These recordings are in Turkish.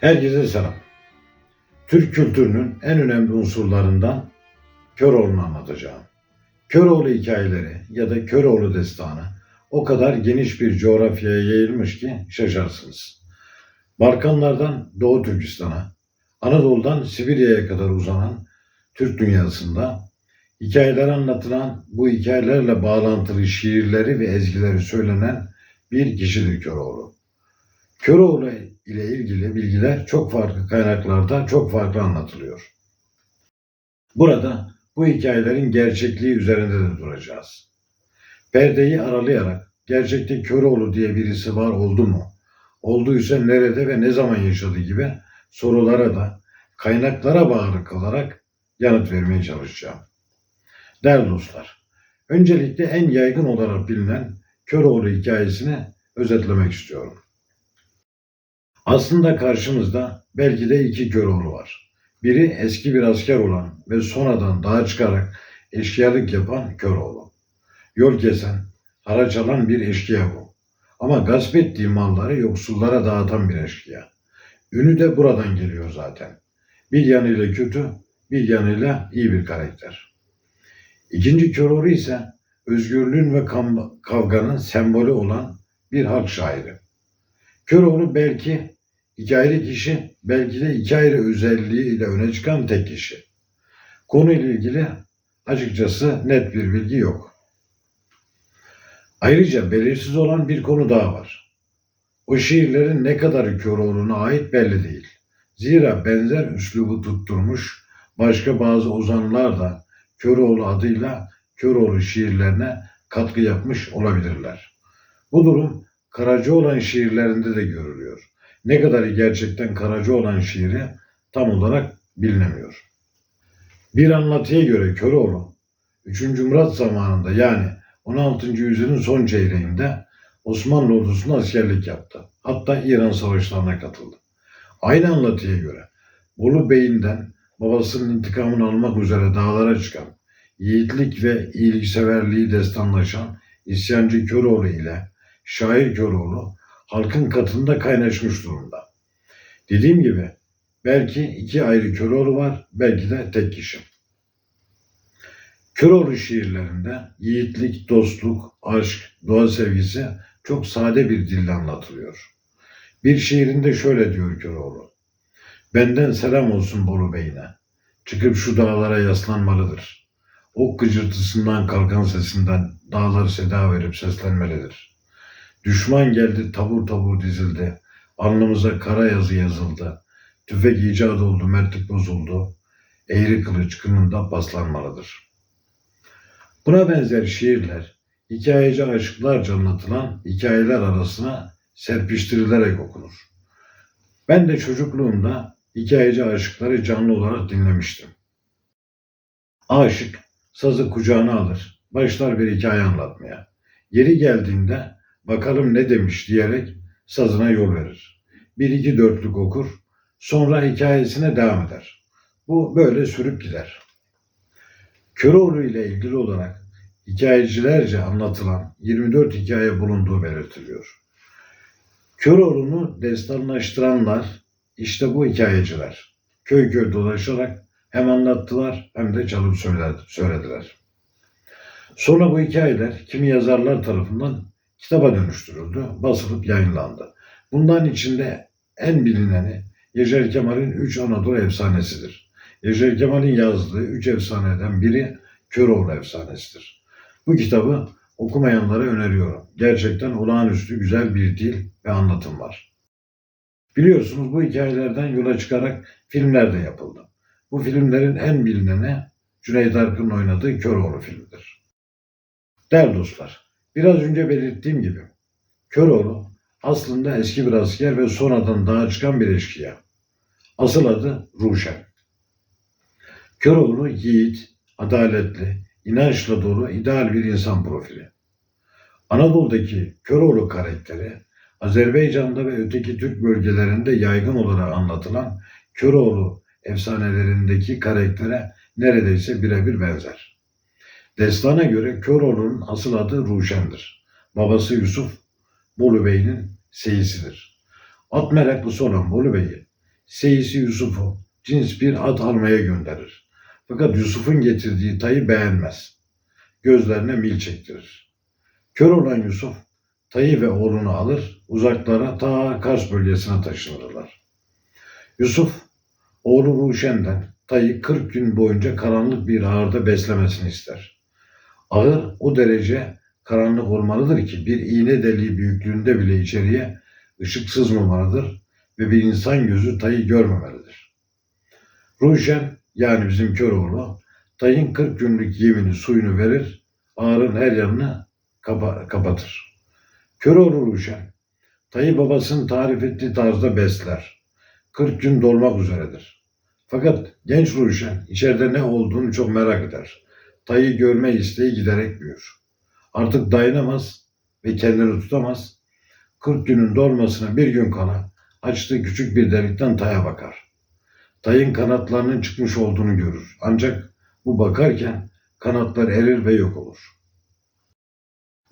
Herkese selam. Türk kültürünün en önemli unsurlarından Köroğlu'nu anlatacağım. Köroğlu hikayeleri ya da Köroğlu destanı o kadar geniş bir coğrafyaya yayılmış ki şaşarsınız. Balkanlardan Doğu Türkistan'a, Anadolu'dan Sibirya'ya kadar uzanan Türk dünyasında hikayeler anlatılan, bu hikayelerle bağlantılı şiirleri ve ezgileri söylenen bir kişidir Köroğlu. Köroğlu ile ilgili bilgiler çok farklı kaynaklarda çok farklı anlatılıyor. Burada bu hikayelerin gerçekliği üzerinde de duracağız. Perdeyi aralayarak gerçekte Köroğlu diye birisi var oldu mu? Olduysa nerede ve ne zaman yaşadı gibi sorulara da kaynaklara bağlı kalarak yanıt vermeye çalışacağım. Değerli dostlar, öncelikle en yaygın olarak bilinen Köroğlu hikayesini özetlemek istiyorum. Aslında karşımızda belki de iki Köroğlu var. Biri eski bir asker olan ve sonradan dağa çıkarak eşkıyalık yapan Köroğlu. Yol kesen, haraç alan bir eşkıya bu. Ama gasp ettiği malları yoksullara dağıtan bir eşkıya. Ünü de buradan geliyor zaten. Bir yanıyla kötü, bir yanıyla iyi bir karakter. İkinci Köroğlu ise özgürlüğün ve kavganın sembolü olan bir halk şairi. Köroğlu belki iki ayrı kişi, belki de iki ayrı özelliğiyle öne çıkan tek kişi. Konuyla ilgili açıkçası net bir bilgi yok. Ayrıca belirsiz olan bir konu daha var. O şiirlerin ne kadarı Köroğlu'na ait belli değil. Zira benzer üslubu tutturmuş başka bazı ozanlar da Köroğlu adıyla Köroğlu şiirlerine katkı yapmış olabilirler. Bu durum Karacaoğlan şiirlerinde de görülüyor. Ne kadarı gerçekten Karacaoğlan şiiri tam olarak bilinemiyor. Bir anlatıya göre Köroğlu 3. Murat zamanında yani 16. yüzyılın son çeyreğinde Osmanlı ordusuna askerlik yaptı. Hatta İran savaşlarına katıldı. Aynı anlatıya göre Bolu Bey'inden babasının intikamını almak üzere dağlara çıkan, yiğitlik ve iyilikseverliği destanlaşan isyancı Köroğlu ile şair Köroğlu halkın katında kaynaşmış durumda. Dediğim gibi belki iki ayrı Köroğlu var, belki de tek kişi. Köroğlu şiirlerinde yiğitlik, dostluk, aşk, doğa sevgisi çok sade bir dille anlatılıyor. Bir şiirinde şöyle diyor Köroğlu. Benden selam olsun Bolu Bey'ine. Çıkıp şu dağlara yaslanmalıdır. Ok gıcırtısından kalkan sesinden dağlar seda verip seslenmelidir. Düşman geldi tabur tabur dizildi. Alnımıza kara yazı yazıldı. Tüfek icat oldu, mertlik bozuldu. Eğri kılıç kınında paslanmalıdır. Buna benzer şiirler, hikayeci aşıklarca anlatılan hikayeler arasına serpiştirilerek okunur. Ben de çocukluğumda hikayeci aşıkları canlı olarak dinlemiştim. Aşık sazı kucağına alır, başlar bir hikaye anlatmaya. Yeri geldiğinde bakalım ne demiş diyerek sazına yol verir. Bir iki dörtlük okur, sonra hikayesine devam eder. Bu böyle sürüp gider. Köroğlu ile ilgili olarak hikayecilerce anlatılan 24 hikaye bulunduğu belirtiliyor. Köroğlu'nu destanlaştıranlar işte bu hikayeciler. Köy köy dolaşarak hem anlattılar hem de çalıp söyledi- söylediler. Sonra bu hikayeler kimi yazarlar tarafından kitaba dönüştürüldü, basılıp yayınlandı. Bundan içinde en bilineni Yaşar Kemal'in Üç Anadolu Efsanesidir. Yaşar Kemal'in yazdığı üç efsaneden biri Köroğlu Efsanesidir. Bu kitabı okumayanlara öneriyorum. Gerçekten olağanüstü güzel bir dil ve anlatım var. Biliyorsunuz bu hikayelerden yola çıkarak filmler de yapıldı. Bu filmlerin en bilineni Cüneyt Arkın'ın oynadığı Köroğlu filmidir. Değerli dostlar, biraz önce belirttiğim gibi Köroğlu aslında eski bir asker ve sonradan dağa çıkan bir eşkıya. Asıl adı Ruşen. Köroğlu yiğit, adaletli, inançla dolu ideal bir insan profili. Anadolu'daki Köroğlu karakteri Azerbaycan'da ve öteki Türk bölgelerinde yaygın olarak anlatılan Köroğlu efsanelerindeki karaktere neredeyse birebir benzer. Destana göre Köroğlu'nun asıl adı Ruşen'dir. Babası Yusuf, Bolu Bey'in seyisidir. At meraklısı olan Bolu Bey'i seyisi Yusuf'u cins bir at almaya gönderir. Fakat Yusuf'un getirdiği tayı beğenmez. Gözlerine mil çektirir. Kör olan Yusuf tayı ve oğlunu alır, uzaklara ta Kars bölgesine taşınırlar. Yusuf, oğlu Ruşen'den tayı 40 gün boyunca karanlık bir ağırda beslemesini ister. Ağır o derece karanlık olmalıdır ki bir iğne deliği büyüklüğünde bile içeriye ışık sızmamalıdır ve bir insan gözü tayı görmemelidir. Ruşen yani bizim Köroğlu tayın 40 günlük yemini suyunu verir, ağırın her yanını kapa- kapatır. Köroğlu Ruşen tayı babasının tarif ettiği tarzda besler. 40 gün dolmak üzeredir. Fakat genç Ruşen içeride ne olduğunu çok merak eder. Tayı görme isteği giderek büyür. Artık dayanamaz ve kendini tutamaz. 40 günün dolmasına bir gün kala açtığı küçük bir delikten taya bakar. Tayın kanatlarının çıkmış olduğunu görür. Ancak bu bakarken kanatlar erir ve yok olur.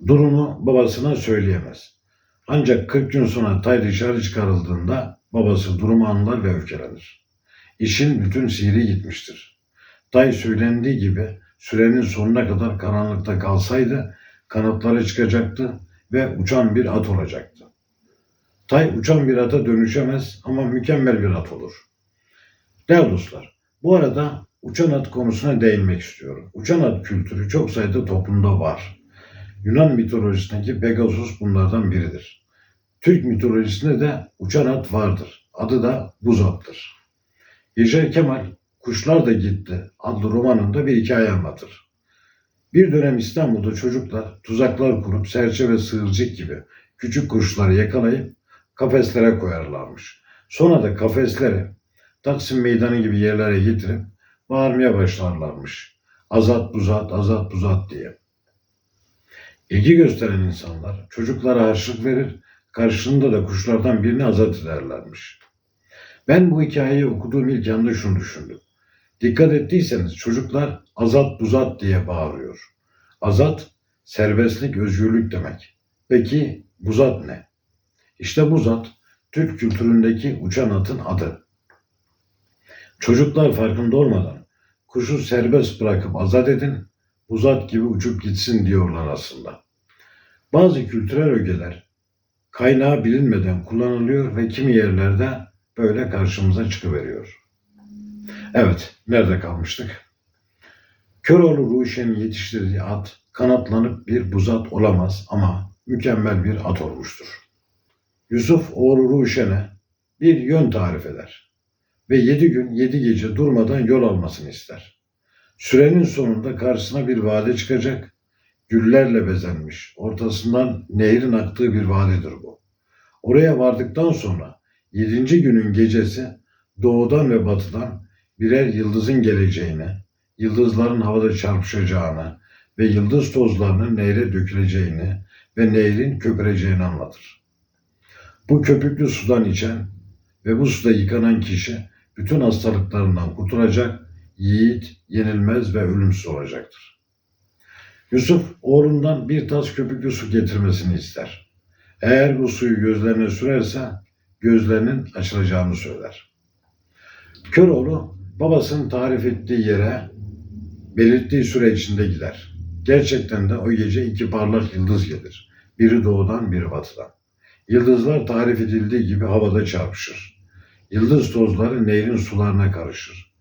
Durumu babasına söyleyemez. Ancak 40 gün sonra tay dışarı çıkarıldığında babası durumu anlar ve öfkelenir. İşin bütün sihri gitmiştir. Tay söylendiği gibi sürenin sonuna kadar karanlıkta kalsaydı kanatları çıkacaktı ve uçan bir at olacaktı. Tay uçan bir ata dönüşemez ama mükemmel bir at olur. Değerli dostlar, bu arada uçan at konusuna değinmek istiyorum. Uçan at kültürü çok sayıda toplumda var. Yunan mitolojisindeki Pegasus bunlardan biridir. Türk mitolojisinde de uçan at vardır. Adı da buz attır. Yaşar Kemal Kuşlar da Gitti adlı romanında bir hikaye anlatır. Bir dönem İstanbul'da çocuklar tuzaklar kurup serçe ve sığırcık gibi küçük kuşları yakalayıp kafeslere koyarlarmış. Sonra da kafesleri Taksim Meydanı gibi yerlere getirip bağırmaya başlarlarmış. Azat buzat, azat buzat diye. İlgi gösteren insanlar çocuklara harçlık verir, karşılığında da kuşlardan birini azat ederlermiş. Ben bu hikayeyi okuduğum ilk anda şunu düşündüm. Dikkat ettiyseniz çocuklar azat buzat diye bağırıyor. Azat serbestlik, özgürlük demek. Peki buzat ne? İşte buzat Türk kültüründeki uçan atın adı. Çocuklar farkında olmadan kuşu serbest bırakıp azat edin, buzat gibi uçup gitsin diyorlar aslında. Bazı kültürel ögeler kaynağı bilinmeden kullanılıyor ve kimi yerlerde böyle karşımıza çıkıveriyor. Evet, nerede kalmıştık? Köroğlu Ruşen'in yetiştirdiği at kanatlanıp bir buzat olamaz ama mükemmel bir at olmuştur. Yusuf oğlu Ruşen'e bir yön tarif eder ve yedi gün yedi gece durmadan yol almasını ister. Sürenin sonunda karşısına bir vade çıkacak, güllerle bezenmiş, ortasından nehrin aktığı bir vadedir bu. Oraya vardıktan sonra yedinci günün gecesi doğudan ve batıdan birer yıldızın geleceğini, yıldızların havada çarpışacağını ve yıldız tozlarının nehre döküleceğini ve nehrin köpüreceğini anlatır. Bu köpüklü sudan içen ve bu suda yıkanan kişi bütün hastalıklarından kurtulacak, yiğit, yenilmez ve ölümsüz olacaktır. Yusuf oğlundan bir tas köpüklü su getirmesini ister. Eğer bu suyu gözlerine sürerse gözlerinin açılacağını söyler. Köroğlu babasının tarif ettiği yere belirttiği süre içinde gider. Gerçekten de o gece iki parlak yıldız gelir. Biri doğudan, biri batıdan. Yıldızlar tarif edildiği gibi havada çarpışır. Yıldız tozları nehrin sularına karışır.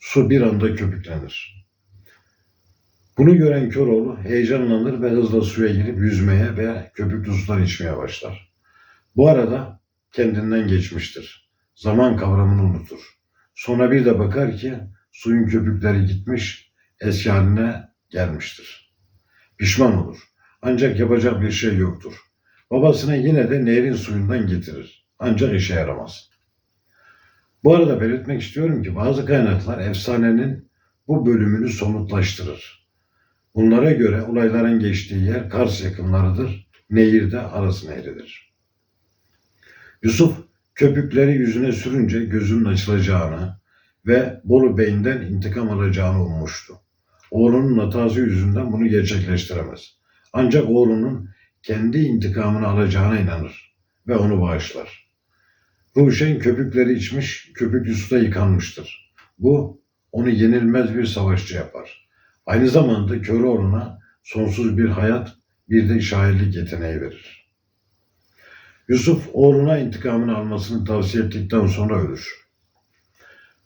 Su bir anda köpüklenir. Bunu gören Köroğlu heyecanlanır ve hızla suya girip yüzmeye ve köpüklü sudan içmeye başlar. Bu arada kendinden geçmiştir. Zaman kavramını unutur. Sonra bir de bakar ki suyun köpükleri gitmiş, eski haline gelmiştir. Pişman olur. Ancak yapacak bir şey yoktur. Babasına yine de nehrin suyundan getirir. Ancak işe yaramaz. Bu arada belirtmek istiyorum ki bazı kaynaklar efsanenin bu bölümünü somutlaştırır. Bunlara göre olayların geçtiği yer Kars yakınlarıdır. Nehir de Aras Nehri'dir. Yusuf köpükleri yüzüne sürünce gözünün açılacağını ve Bolu Bey'inden intikam alacağını ummuştu. Oğlunun hatası yüzünden bunu gerçekleştiremez. Ancak oğlunun kendi intikamını alacağına inanır ve onu bağışlar. Ruşen köpükleri içmiş, köpüklü suda yıkanmıştır. Bu onu yenilmez bir savaşçı yapar. Aynı zamanda Köroğlu'na sonsuz bir hayat, bir de şairlik yeteneği verir. Yusuf oğluna intikamını almasını tavsiye ettikten sonra ölür.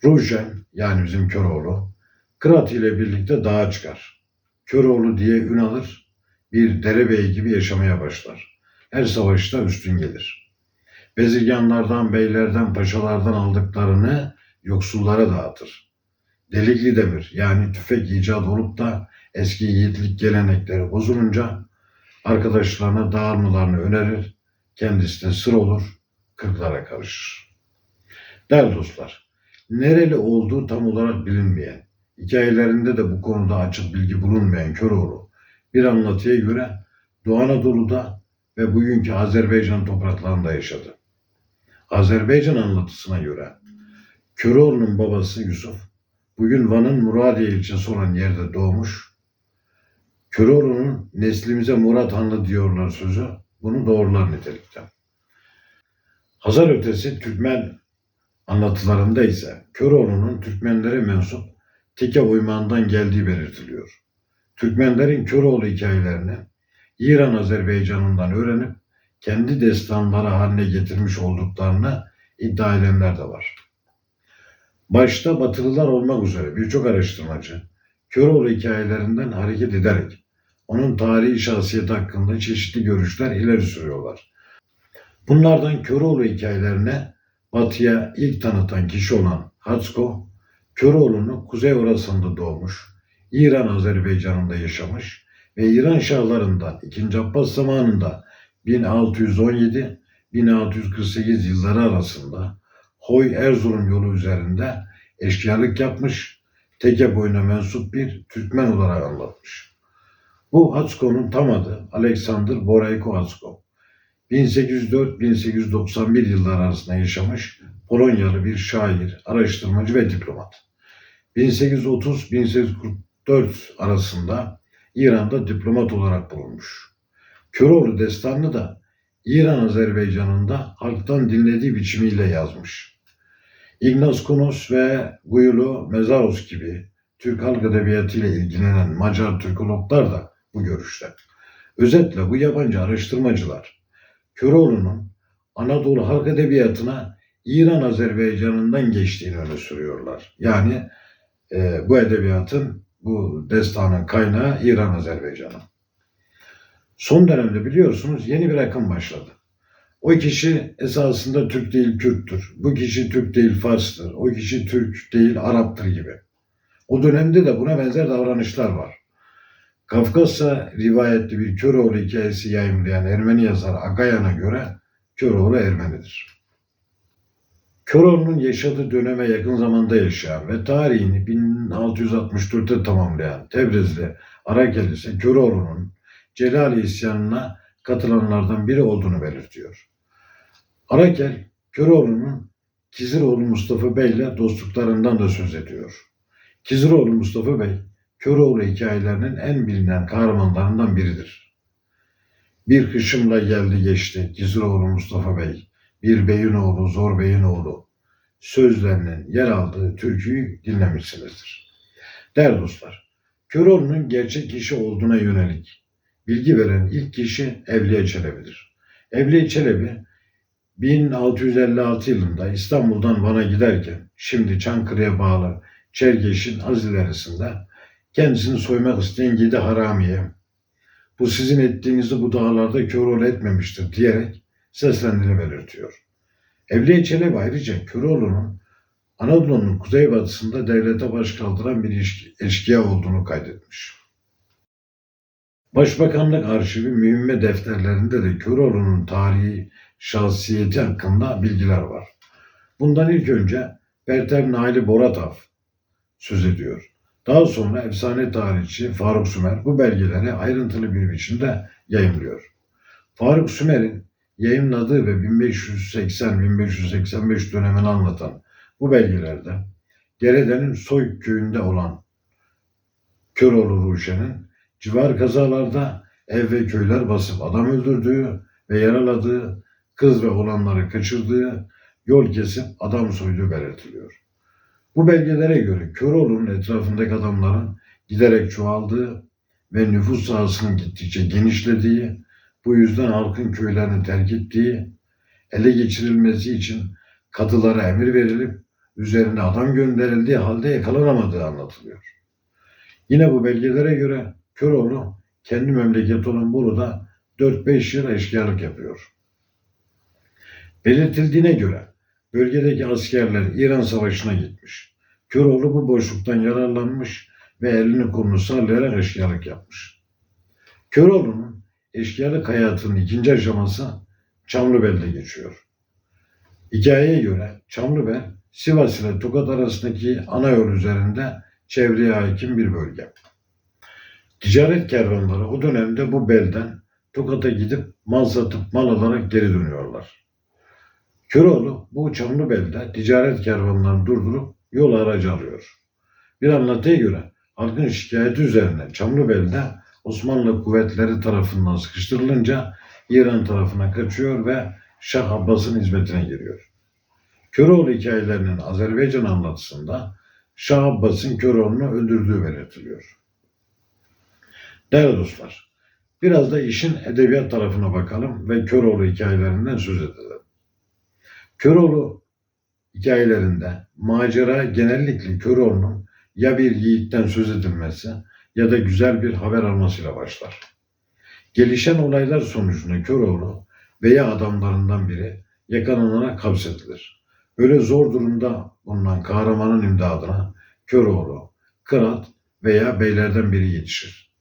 Ruşen yani bizim Köroğlu Kırat ile birlikte dağa çıkar. Köroğlu diye ün alır, bir derebeyi gibi yaşamaya başlar. Her savaşta üstün gelir. Bezirganlardan, beylerden, paşalardan aldıklarını yoksullara dağıtır. Delikli demir yani tüfek icat olup da eski yiğitlik gelenekleri bozulunca arkadaşlarına dağılmalarını önerir, kendisi de sır olur, kırklara karışır. Değerli dostlar, nereli olduğu tam olarak bilinmeyen, hikayelerinde de bu konuda açık bilgi bulunmayan Köroğlu bir anlatıya göre Doğu Anadolu'da ve bugünkü Azerbaycan topraklarında yaşadı. Azerbaycan anlatısına göre Köroğlu'nun babası Yusuf, bugün Van'ın Muradiye ilçesi olan yerde doğmuş. Köroğlu'nun neslimize Murat Hanlı diyorlar sözü, bunu doğrular nitelikte. Hazar ötesi Türkmen anlatılarında ise Köroğlu'nun Türkmenlere mensup Teke uymağından geldiği belirtiliyor. Türkmenlerin Köroğlu hikayelerini İran Azerbaycan'ından öğrenip kendi destanları haline getirmiş olduklarını iddia edenler de var. Başta Batılılar olmak üzere birçok araştırmacı Köroğlu hikayelerinden hareket ederek onun tarihi şahsiyeti hakkında çeşitli görüşler ileri sürüyorlar. Bunlardan Köroğlu hikayelerine Batı'ya ilk tanıtan kişi olan Hatsko, Köroğlu'nu Kuzey Orası'nda doğmuş, İran Azerbaycan'ında yaşamış ve İran şahlarından 2. Abbas zamanında 1617-1648 yılları arasında Hoy Erzurum yolu üzerinde eşkıyalık yapmış, teke boyuna mensup bir Türkmen olarak anlatmış. Bu Hatsko'nun tam adı Alexander Borayko Hatsko. 1804-1891 yılları arasında yaşamış Polonyalı bir şair, araştırmacı ve diplomat. 1830-1844 arasında İran'da diplomat olarak bulunmuş. Köroğlu destanını da İran Azerbaycan'ında halktan dinlediği biçimiyle yazmış. Ignaz Kunos ve Guyulu Mezaros gibi Türk halk edebiyatı ile ilgilenen Macar Türkologlar da bu görüşte. Özetle bu yabancı araştırmacılar Köroğlu'nun Anadolu halk edebiyatına İran Azerbaycan'ından geçtiğini öne sürüyorlar. Yani e, bu edebiyatın, bu destanın kaynağı İran Azerbaycan'ı. Son dönemde biliyorsunuz yeni bir akım başladı. O kişi esasında Türk değil Kürttür. Bu kişi Türk değil Fars'tır. O kişi Türk değil Arap'tır gibi. O dönemde de buna benzer davranışlar var. Kafkasya rivayetli bir Köroğlu hikayesi yayımlayan Ermeni yazar Agayan'a göre Köroğlu Ermenidir. Köroğlu'nun yaşadığı döneme yakın zamanda yaşayan ve tarihini 1664'te tamamlayan Tebrizli Arakel ise Köroğlu'nun Celali isyanına katılanlardan biri olduğunu belirtiyor. Arakel, Köroğlu'nun Kiziroğlu Mustafa Bey ile dostluklarından da söz ediyor. Kiziroğlu Mustafa Bey, Köroğlu hikayelerinin en bilinen kahramanlarından biridir. Bir hışımla geldi geçti Kiziroğlu Mustafa Bey, bir beyin oğlu, zor beyin oğlu sözlerinin yer aldığı türküyü dinlemişsinizdir. Değerli dostlar, Köroğlu'nun gerçek kişi olduğuna yönelik bilgi veren ilk kişi Evliya Çelebi'dir. Evliya Çelebi 1656 yılında İstanbul'dan Van'a giderken şimdi Çankırı'ya bağlı Çergeş'in az ilerisinde kendisini soymak isteyen Gidi Harami'ye bu sizin ettiğinizi bu dağlarda Köroğlu etmemiştir diyerek seslendiğini belirtiyor. Evliya Çelebi ayrıca Köroğlu'nun Anadolu'nun kuzeybatısında devlete baş kaldıran bir eşkıya olduğunu kaydetmiş. Başbakanlık arşivi mühimme defterlerinde de Köroğlu'nun tarihi şahsiyeti hakkında bilgiler var. Bundan ilk önce Pertev Naili Boratav söz ediyor. Daha sonra efsane tarihçi Faruk Sümer bu belgeleri ayrıntılı bir biçimde yayımlıyor. Faruk Sümer'in yayınladığı ve 1580-1585 dönemini anlatan bu belgelerde Gerede'nin Soy köyünde olan Köroğlu Ruşen'in civar kazalarda ev ve köyler basıp adam öldürdüğü ve yaraladığı, kız ve olanları kaçırdığı yol kesip adam soyduğu belirtiliyor. Bu belgelere göre Köroğlu'nun etrafındaki adamların giderek çoğaldığı ve nüfus sahasının gittikçe genişlediği, bu yüzden halkın köylerini terk ettiği, ele geçirilmesi için kadılara emir verilip üzerine adam gönderildiği halde yakalanamadığı anlatılıyor. Yine bu belgelere göre Köroğlu kendi memleketi olan Bolu'da 4-5 yıl eşkıyalık yapıyor. Belirtildiğine göre bölgedeki askerler İran Savaşı'na gitmiş. Köroğlu bu boşluktan yararlanmış ve elini kolunu sallayarak eşkıyalık yapmış. Köroğlu'nun eşkıyalık hayatının ikinci aşaması Çamlıbel'de geçiyor. Hikayeye göre Çamlıbel, Sivas ile Tokat arasındaki ana yol üzerinde çevreye hakim bir bölge. Ticaret kervanları o dönemde bu belden Tokat'a gidip mal satıp mal alarak geri dönüyorlar. Köroğlu bu Çamlıbel'de ticaret kervanlarını durdurup yol aracı alıyor. Bir anlatıya göre halkın şikayeti üzerine Çamlıbel'de Osmanlı kuvvetleri tarafından sıkıştırılınca İran tarafına kaçıyor ve Şah Abbas'ın hizmetine giriyor. Köroğlu hikayelerinin Azerbaycan anlatısında Şah Abbas'ın Köroğlu'nu öldürdüğü belirtiliyor. Değerli dostlar, biraz da işin edebiyat tarafına bakalım ve Köroğlu hikayelerinden söz edelim. Köroğlu hikayelerinde macera genellikle Köroğlu'nun ya bir yiğitten söz edilmesi ya da güzel bir haber almasıyla başlar. Gelişen olaylar sonucunda Köroğlu veya adamlarından biri yakalanarak hapsedilir. Böyle zor durumda bulunan kahramanın imdadına Köroğlu, Kırat veya beylerden biri yetişir.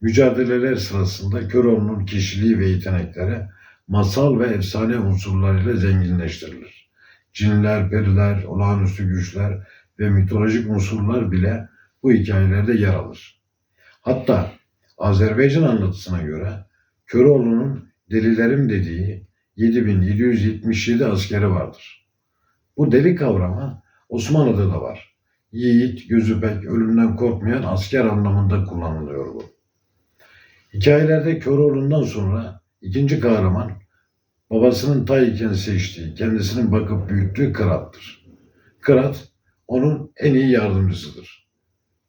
Mücadeleler sırasında Köroğlu'nun kişiliği ve yetenekleri masal ve efsane unsurlarıyla zenginleştirilir. Cinler, periler, olağanüstü güçler ve mitolojik unsurlar bile bu hikayelerde yer alır. Hatta Azerbaycan anlatısına göre Köroğlu'nun delilerim dediği 7777 askeri vardır. Bu deli kavramı Osmanlı'da da var. Yiğit, gözü pek, ölümden korkmayan asker anlamında kullanılıyor bu. Hikayelerde Köroğlu'ndan sonra ikinci kahraman babasının ta iken seçtiği, kendisinin bakıp büyüttüğü Kırat'tır. Kırat onun en iyi yardımcısıdır.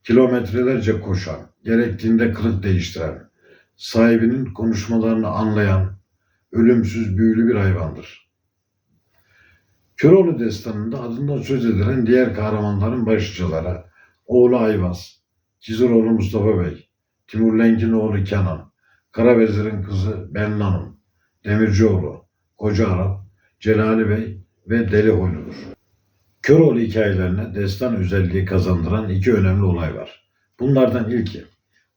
Kilometrelerce koşan, gerektiğinde kılık değiştiren, sahibinin konuşmalarını anlayan, ölümsüz büyülü bir hayvandır. Köroğlu destanında adından söz edilen diğer kahramanların başlıcaları oğlu Ayvaz, Kiziroğlu Mustafa Bey, Timur Lenk'in oğlu Kenan, Karavezir'in kızı Bennanım, Demircioğlu, Koca Arap, Celali Bey ve Deli Hoylu'dur. Köroğlu hikayelerine destan özelliği kazandıran iki önemli olay var. Bunlardan ilki,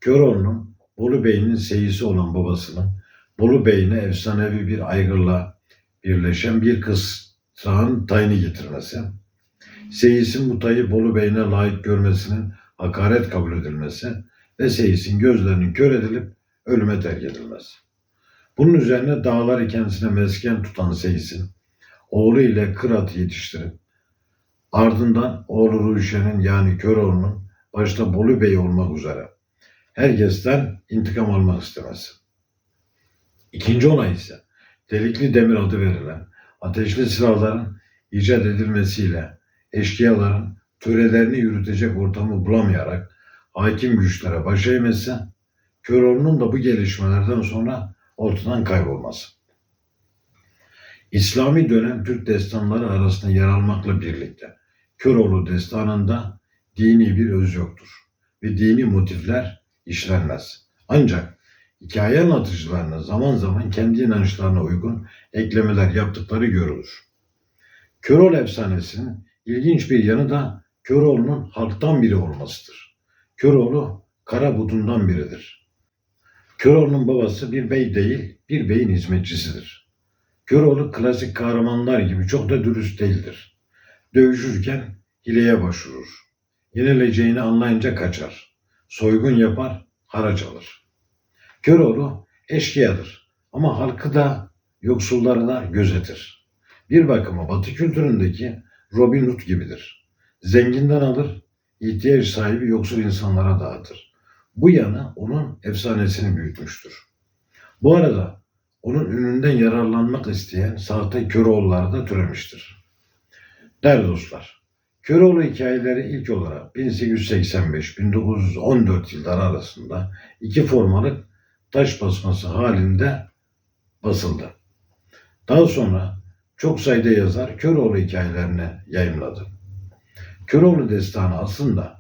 Köroğlu'nun Bolu Bey'in seyisi olan babasının Bolu Bey'ine efsanevi bir aygırla birleşen bir kız sağın tayini getirmesi, seyisin bu tayı Bolu Bey'ine layık görmesinin hakaret kabul edilmesi ve seyisin gözlerinin kör edilip ölüme terk edilmesi. Bunun üzerine dağları kendisine mesken tutan seyisin oğlu ile Kırat'ı yetiştirip ardından oğlu Ruşen'in yani Köroğlu'nun başta Bolu Bey olmak üzere herkesten intikam almak istemesi. İkinci olay ise delikli demir adı verilen ateşli silahların icat edilmesiyle eşkıyaların törelerini yürütecek ortamı bulamayarak hakim güçlere baş eğmesi, Köroğlu'nun da bu gelişmelerden sonra ortadan kaybolması. İslami dönem Türk destanları arasında yer almakla birlikte Köroğlu destanında dini bir öz yoktur ve dini motifler işlenmez. Ancak hikaye anlatıcılarına zaman zaman kendi inançlarına uygun eklemeler yaptıkları görülür. Köroğlu efsanesinin ilginç bir yanı da Köroğlu'nun halktan biri olmasıdır. Köroğlu Karabudun'dan biridir. Köroğlu'nun babası bir bey değil, bir beyin hizmetçisidir. Köroğlu klasik kahramanlar gibi çok da dürüst değildir. Dövüşürken hileye başvurur. Yenileceğini anlayınca kaçar. Soygun yapar, haraç alır. Köroğlu eşkıyadır ama halkı da yoksulları da gözetir. Bir bakıma Batı kültüründeki Robin Hood gibidir. Zenginden alır, ihtiyaç sahibi yoksul insanlara dağıtır. Bu yana onun efsanesini büyütmüştür. Bu arada onun ününden yararlanmak isteyen sahte Köroğulları da türemiştir. Değerli dostlar, Köroğlu hikayeleri ilk olarak 1885-1914 yılları arasında iki formalık taş basması halinde basıldı. Daha sonra çok sayıda yazar Köroğlu hikayelerini yayımladı. Köroğlu destanı aslında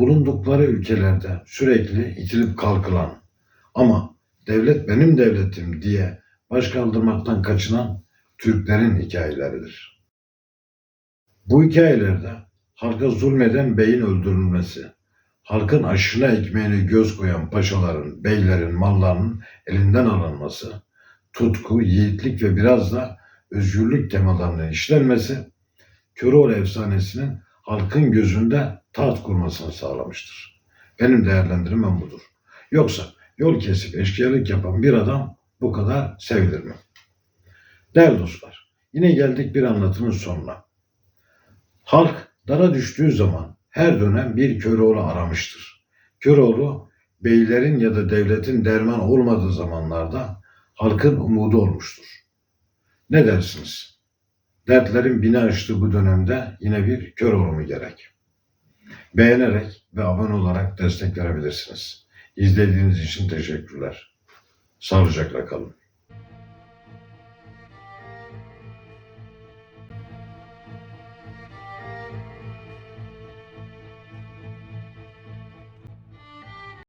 bulundukları ülkelerde sürekli itilip kalkılan ama devlet benim devletim diye baş kaldırmaktan kaçınan Türklerin hikayeleridir. Bu hikayelerde halka zulmeden beyin öldürülmesi, halkın aşına ekmeğine göz koyan paşaların, beylerin, mallarının elinden alınması, tutku, yiğitlik ve biraz da özgürlük temalarının işlenmesi, Köroğlu efsanesinin halkın gözünde taht kurmasını sağlamıştır. Benim değerlendirmem budur. Yoksa yol kesip eşkıyalık yapan bir adam bu kadar sevilir mi? Değerli dostlar, yine geldik bir anlatımın sonuna. Halk dara düştüğü zaman her dönem bir Köroğlu aramıştır. Köroğlu, beylerin ya da devletin derman olmadığı zamanlarda halkın umudu olmuştur. Ne dersiniz? Dertlerin bini aştığı bu dönemde yine bir Köroğlu mu gerek? Beğenerek ve abone olarak destek verebilirsiniz. İzlediğiniz için teşekkürler. Sağlıcakla kalın.